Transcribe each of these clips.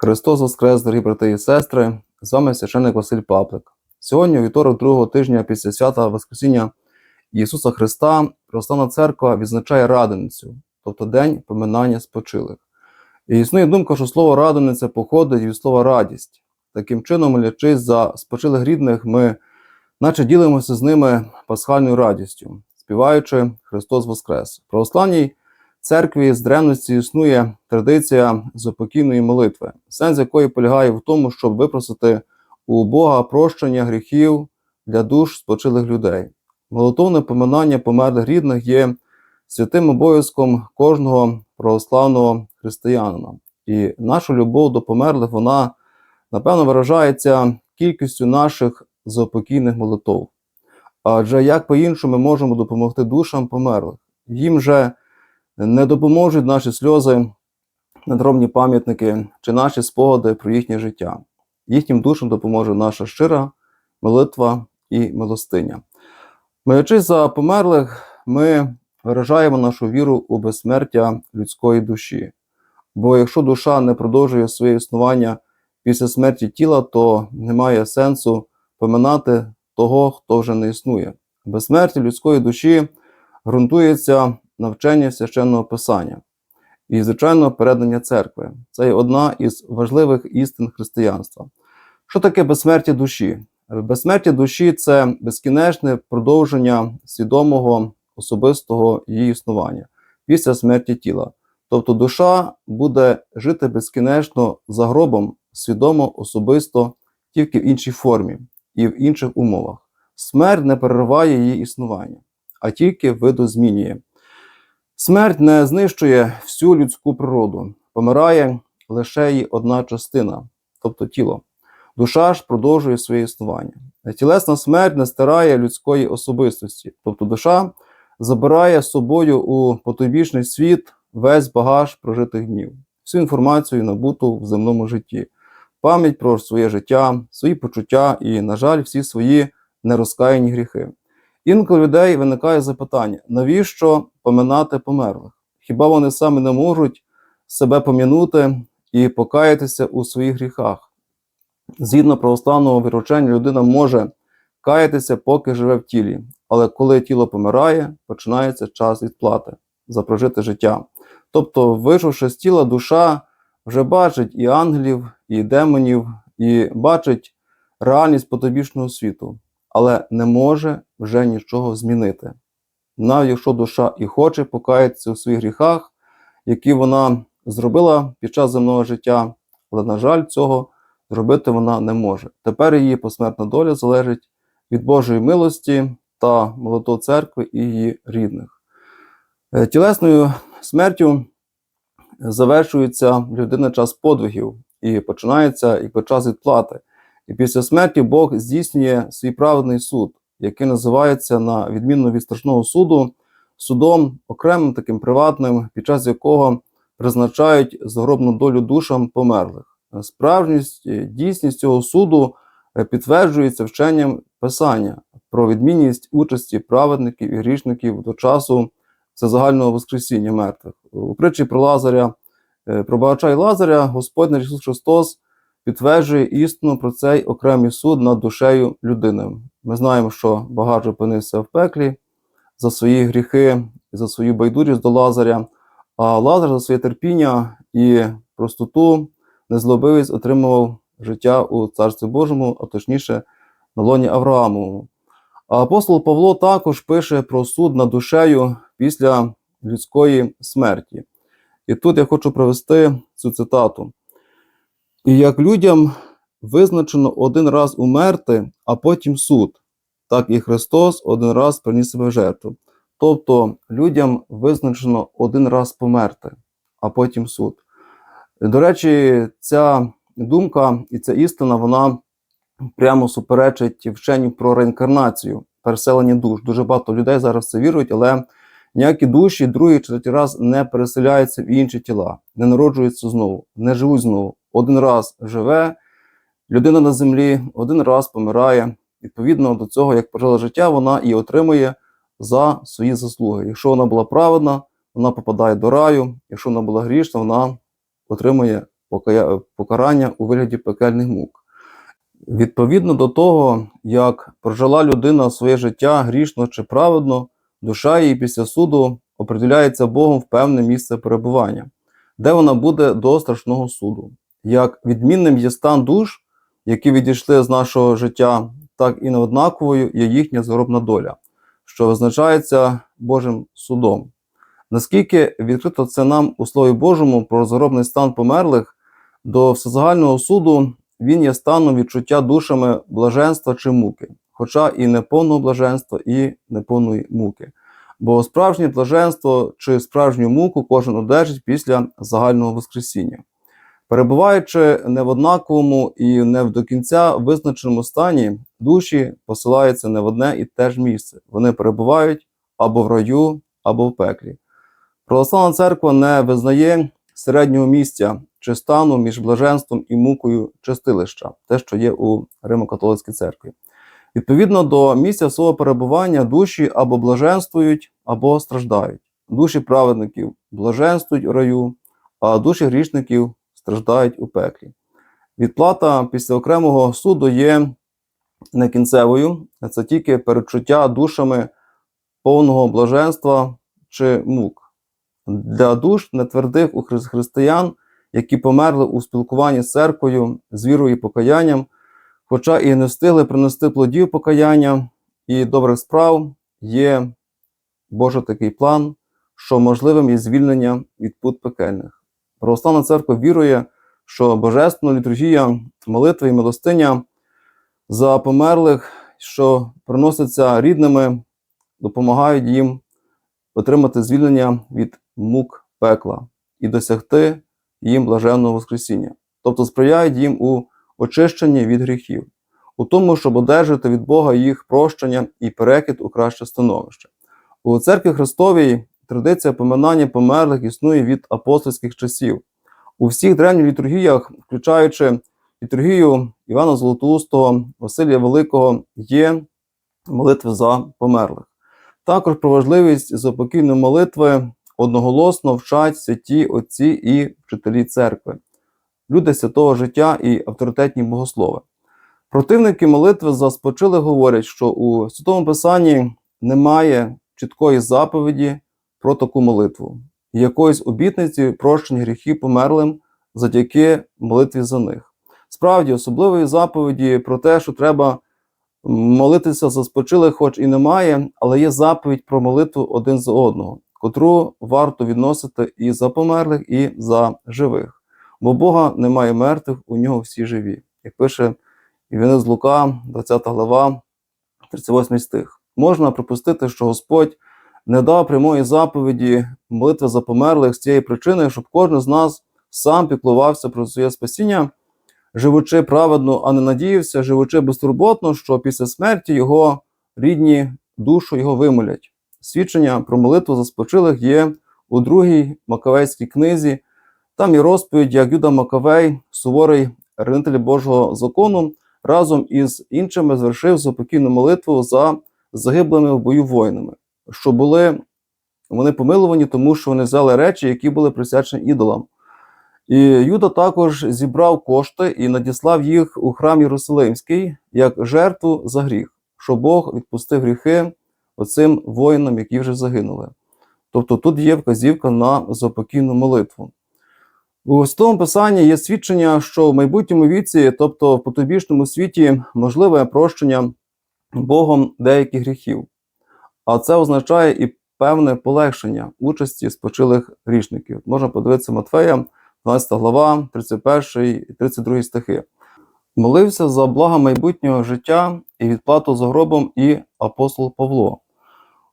Христос Воскрес, дорогі брати і сестри! З вами священник Василь Паплик. Сьогодні, вівторок другого тижня після свята Воскресіння Ісуса Христа, Православна Церква відзначає Раденицю, тобто День поминання спочилих. І існує думка, що слово радениця походить від слова радість. Таким чином, молячись за спочилих рідних, ми наче ділимося з ними пасхальною радістю, співаючи Христос Воскрес. Православній церкві з древності існує традиція запокійної молитви, сенс якої полягає в тому, щоб випросити у Бога прощення гріхів для душ спочилих людей. Молитовне поминання померлих рідних є святим обов'язком кожного православного християнина. І наша любов до померлих, вона, напевно, виражається кількістю наших заупокійних молитов. Адже як по-іншому ми можемо допомогти душам померлих? Їм же не допоможуть наші сльози, надробні пам'ятники чи наші спогади про їхнє життя. Їхнім душам допоможе наша щира молитва і милостиня. Молячись за померлих, ми виражаємо нашу віру у безсмертя людської душі. Бо якщо душа не продовжує своє існування після смерті тіла, то немає сенсу поминати того, хто вже не існує. Безсмертя людської душі ґрунтується навчання священного писання і, звичайно, передання церкви. Це є одна із важливих істин християнства. Що таке безсмертя душі? Безсмертя душі це безкінечне продовження свідомого особистого її існування після смерті тіла. Тобто душа буде жити безкінечно за гробом, свідомо, особисто, тільки в іншій формі і в інших умовах. Смерть не перериває її існування, а тільки видозмінює. Смерть не знищує всю людську природу, помирає лише її одна частина, тобто тіло. Душа ж продовжує своє існування. Тілесна смерть не стирає людської особистості, тобто душа забирає з собою у потойбічний світ весь багаж прожитих днів, всю інформацію, набуту в земному житті, пам'ять про своє життя, свої почуття і, на жаль, всі свої нерозкаяні гріхи. Інколи людей виникає запитання: навіщо поминати померлих? Хіба вони самі не можуть себе пом'янути і покаятися у своїх гріхах? Згідно православного віручення, людина може каятися, поки живе в тілі, але коли тіло помирає, починається час відплати за прожите життя. Тобто, вийшовши з тіла, душа вже бачить і ангелів, і демонів, і бачить реальність потобічного світу, але не може вже нічого змінити. Навіть якщо душа і хоче покаятися у своїх гріхах, які вона зробила під час земного життя, але, на жаль, цього зробити вона не може. Тепер її посмертна доля залежить від Божої милості та молотов церкви і її рідних. Е, Тілесною смертю завершується людина час подвигів і починається якби час відплати. І після смерті Бог здійснює свій праведний суд, який називається, на відміну від страшного суду, судом окремим таким приватним, під час якого призначають загробну долю душам померлих. Справжність, е, дійсність цього суду е, підтверджується вченням Писання про відмінність участі праведників і грішників до часу загального Воскресіння мертвих. У притчі про Лазаря, е, про і Лазаря, Господь Ісус Христос підтверджує істину про цей окремий суд над душею людини. Ми знаємо, що багач опинився в пеклі за свої гріхи за свою байдужість до Лазаря, а Лазар за своє терпіння і простоту незлобивець отримував життя у Царстві Божому, а точніше на лоні Авраамовому. А апостол Павло також пише про суд над душею після людської смерті. І тут я хочу провести цю цитату. І як людям визначено один раз умерти, а потім суд, так і Христос один раз приніс себе жертву. Тобто людям визначено один раз померти, а потім суд. До речі, ця думка і ця істина, вона прямо суперечить вченню про реінкарнацію, переселення душ. Дуже багато людей зараз це вірують, але ніякі душі другий чи третій раз не переселяються в інші тіла, не народжуються знову, не живуть знову. Один раз живе людина на землі, один раз помирає. Відповідно до цього, як прожила життя, вона і отримує за свої заслуги. Якщо вона була праведна, вона попадає до раю, якщо вона була грішна, вона отримує покарання у вигляді пекельних мук. Відповідно до того, як прожила людина своє життя грішно чи праведно, душа її після суду определяється Богом в певне місце перебування, де вона буде до страшного суду. Як відмінним є стан душ, які відійшли з нашого життя, так і неоднаковою є їхня згробна доля, що визначається Божим судом. Наскільки відкрито це нам у Слові Божому про загробний стан померлих до всезагального суду, він є станом відчуття душами блаженства чи муки, хоча і не повного блаженства, і неповної муки. Бо справжнє блаженство чи справжню муку кожен одержить після загального Воскресіння. Перебуваючи не в однаковому і не в до кінця визначеному стані, душі посилаються не в одне і те ж місце. Вони перебувають або в раю, або в пеклі. Православна церква не визнає середнього місця чи стану між блаженством і мукою чистилища, те, що є у Римо-католицькій церкві. Відповідно до місця свого перебування душі або блаженствують, або страждають. Душі праведників блаженствують у раю, а душі грішників страждають у пеклі. Відплата після окремого суду є не кінцевою, це тільки передчуття душами повного блаженства чи мук. Для душ нетвердих у християн, які померли у спілкуванні з церквою, з вірою і покаянням, хоча і не встигли принести плодів покаяння і добрих справ, є Божий такий план, що можливим є звільнення від пут пекельних. Православна церква вірує, що божественна літургія, молитва і милостиня за померлих, що приносяться рідними, допомагають їм отримати звільнення від мук пекла і досягти їм блаженного Воскресіння, тобто сприяють їм у очищенні від гріхів, у тому, щоб одержати від Бога їх прощення і перекид у краще становище. У церкві Христовій традиція поминання померлих існує від апостольських часів. У всіх древніх літургіях, включаючи літургію Івана Золотоустого, Василія Великого, є молитви за померлих. Також про важливість заупокійної молитви одноголосно вчать святі отці і вчителі церкви, люди святого життя і авторитетні богослови. Противники молитви за спочилих говорять, що у Святому Писанні немає чіткої заповіді про таку молитву, якоїсь обітниці прощення гріхів померлим завдяки молитві за них. Справді, особливої заповіді про те, що треба молитися за спочилих, хоч і немає, але є заповідь про молитву один за одного, котру варто відносити і за померлих, і за живих. Бо Бога немає мертвих, у нього всі живі. Як пише Іванець Лука, 20 глава, 38 стих. Можна припустити, що Господь не дав прямої заповіді молитви за померлих з цієї причини, щоб кожен з нас сам піклувався про своє спасіння, живучи праведно, а не надіявся, живучи безтурботно, що після смерті його рідні душу його вимолять. Свідчення про молитву за спочилих є у другій Макавейській книзі. Там є розповідь, як Юда Макавей, суворий ревнитель Божого закону, разом із іншими звершив заупокійну молитву за загиблими в бою воїнами, що були вони помилувані, тому що вони взяли речі, які були присвячені ідолам. І Юда також зібрав кошти і надіслав їх у храм Єрусалимський як жертву за гріх, що Бог відпустив гріхи оцим воїнам, які вже загинули. Тобто тут є вказівка на заупокійну молитву. У Святому Писанні є свідчення, що в майбутньому віці, тобто в потобічному світі, можливе прощення Богом деяких гріхів. А це означає і певне полегшення участі спочилих грішників. Можна подивитися Матфея, 12 глава, 31 і 32 стихи. Молився за благо майбутнього життя і відплату за гробом і апостол Павло.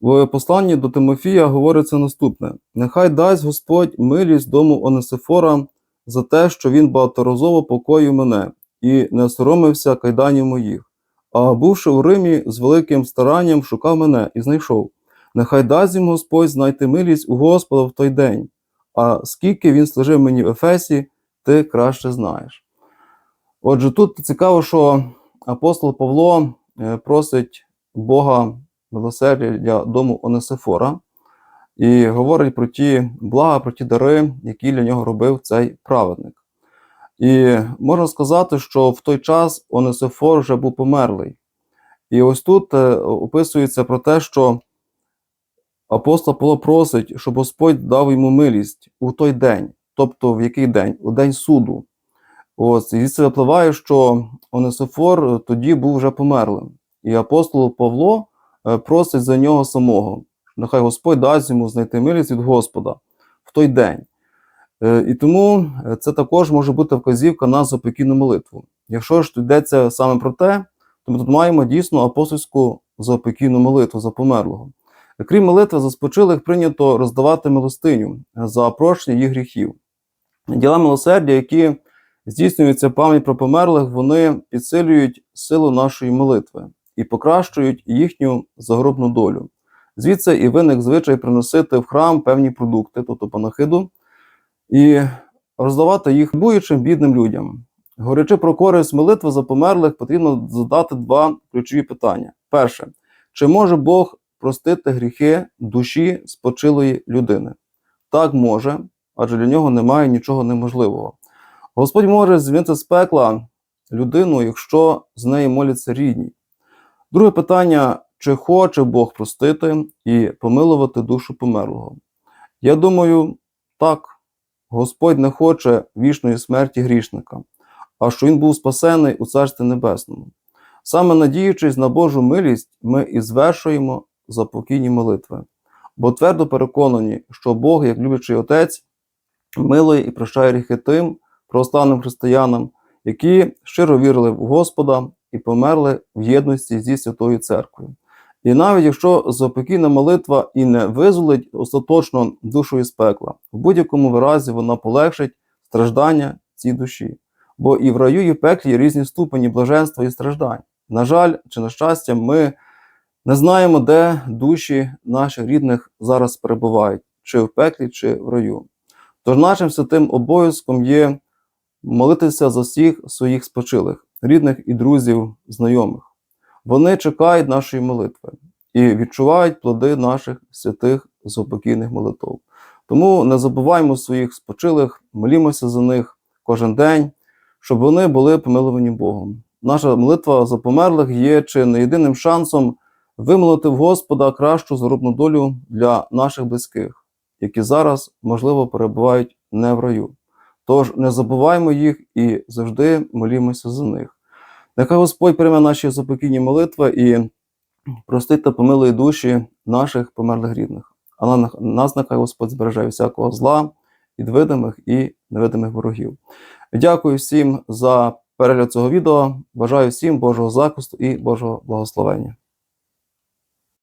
В посланні до Тимофія говориться наступне: Нехай дасть Господь милість дому Онесифора за те, що він багаторазово покоїв мене і не соромився кайданів моїх. А бувши у Римі, з великим старанням шукав мене і знайшов. Нехай дасть їм Господь знайти милість у Господа в той день. А скільки він служив мені в Ефесі, ти краще знаєш. Отже, тут цікаво, що апостол Павло е, просить Бога милосердя для дому Онесифора і говорить про ті блага, про ті дари, які для нього робив цей праведник. І можна сказати, що в той час Онесифор вже був померлий. І ось тут е, описується про те, що апостол Павло просить, щоб Господь дав йому милість у той день. Тобто в який день? У день суду. Ось, і це випливає, що Онесифор тоді був вже померлим. І апостол Павло е, просить за нього самого. Нехай Господь дасть йому знайти милість від Господа в той день. Е, І тому е, це також може бути вказівка на запокійну молитву. Якщо ж йдеться саме про те, то ми тут маємо дійсно апостольську запокійну молитву за померлого. Крім молитви за спочилих, прийнято роздавати милостиню за прощення їх гріхів. Діла милосердя, які здійснюються пам'ять про померлих, вони підсилюють силу нашої молитви і покращують їхню загробну долю. Звідси і виник звичай приносити в храм певні продукти, тобто панахиду, і роздавати їх буючим бідним людям. Говорячи про користь молитви за померлих, потрібно задати два ключові питання. Перше, чи може Бог простити гріхи душі спочилої людини? Так може, адже для нього немає нічого неможливого. Господь може звільнити з пекла людину, якщо з неї моляться рідні. Друге питання: чи хоче Бог простити і помилувати душу померлого? Я думаю, так. Господь не хоче вічної смерті грішника, а що він був спасений у Царстві Небесному. Саме надіючись на Божу милість, ми і звершуємо запокійні молитви, бо твердо переконані, що Бог, як люблячий Отець, милує і прощає гріхи тим православним християнам, які щиро вірили в Господа і померли в єдності зі Святою Церквою. І навіть якщо запокійна молитва і не визволить остаточно душу із пекла, в будь-якому виразі вона полегшить страждання цій душі. Бо і в раю, і в пеклі є різні ступені блаженства і страждань. На жаль, чи на щастя, ми не знаємо, де душі наших рідних зараз перебувають, чи в пеклі, чи в раю. Тож нашим святим обов'язком є молитися за всіх своїх спочилих, рідних і друзів, знайомих. Вони чекають нашої молитви і відчувають плоди наших святих заупокійних молитв. Тому не забуваймо своїх спочилих, молімося за них кожен день, щоб вони були помилувані Богом. Наша молитва за померлих є чи не єдиним шансом вимолити в Господа кращу заробну долю для наших близьких, які зараз, можливо, перебувають не в раю. Тож не забуваймо їх і завжди молімося за них. Нехай Господь прийме наші запокійні молитви і простить та помилує душі наших померлих рідних. А на- нас нехай Господь збереже всякого зла, від видимих і невидимих ворогів. Дякую всім за перегляд цього відео. Бажаю всім Божого захисту і Божого благословення.